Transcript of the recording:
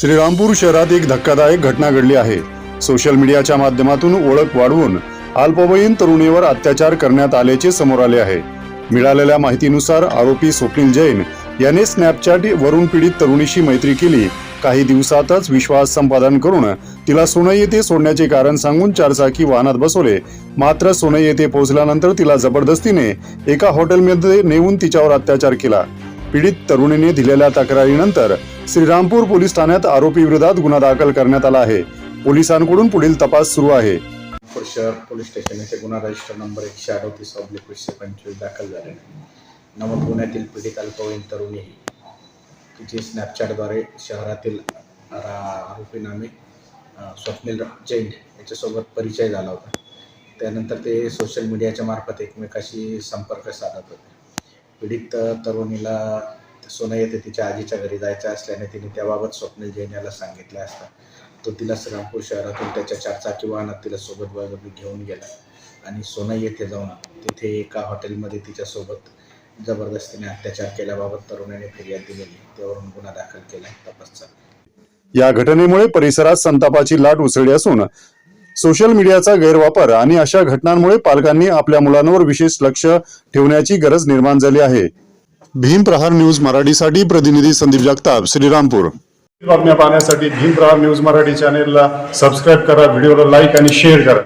श्रीरामपूर शहरात एक धक्कादायक घटना घडली आहे. सोशल मीडियाच्या माध्यमातून ओळख वाढवून अल्पवयीन तरुणीवर अत्याचार करण्यात आल्याचे समोर आले आहे. मिळालेल्या माहितीनुसार आरोपी स्वप्नील जैन याने स्नॅपचॅट वरून पीडित तरुणीशी मैत्री केली. काही दिवसातच विश्वास संपादन करून तिला सोनई येथे सोडण्याचे कारण सांगून चारचाकी वाहनात बसवले. मात्र सोनई येथे पोहोचल्यानंतर तिला जबरदस्तीने एका हॉटेलमध्ये नेऊन तिच्यावर अत्याचार केला. पीडित तरुणीने दिलेल्या तक्रारीनंतर श्रीरामपूर पोलीस ठाण्यात आरोपी विरोधात गुन्हा दाखल करण्यात आला आहे. पोलिसांकडून पुढील तपास सुरू आहे. शहर पोलीस स्टेशन येथे गुन्हा रजिस्टर नंबर एकशे अडतीस ऑब्लिक वीसशे पंचवीस दाखल झाले. नमूद गुन्ह्यातील पीडित अल्पवयीन तरुणी ही स्नॅपचॅटद्वारे शहरातील आरोपी नामे स्वप्नील जैन याच्यासोबत परिचय झाला होता. त्यानंतर ते सोशल मीडियाच्या मार्फत एकमेकाशी संपर्क साधत होते. पीडित तरुणीला सोनं येथे तिच्या आजीच्या घरी जायचं असल्याने तिने त्याबाबत स्वप्नील जैन याला सांगितले असता. तो तिला श्रीरामपूर शहरातून त्याच्या चारचाकी वाहनात तिला सोबत बळजबरी घेऊन गेला आणि सोनई येथे जाऊन तिथे एका हॉटेलमध्ये तिच्यासोबत जबरदस्तीने अत्याचार केल्याबाबत तरुणाने फिर्याद दिलेली. त्यावरून गुन्हा दाखल केला तपास या घटनेमुळे परिसरात संतापाची लाट उसळली असून सोशल मीडियाचा गैरवापर आणि अशा घटनांमुळे पालकांनी आपल्या मुलांवर विशेष लक्ष ठेवण्याची गरज निर्माण झाली आहे. भीम प्रहार न्यूज मराठीसाठी प्रतिनिधी संदीप जगताप श्रीरामपूर. बातम्या पाहण्यासाठी भीम प्रहार न्यूज मराठी चॅनेलला सबस्क्राईब करा व्हिडिओला लाईक आणि शेअर करा.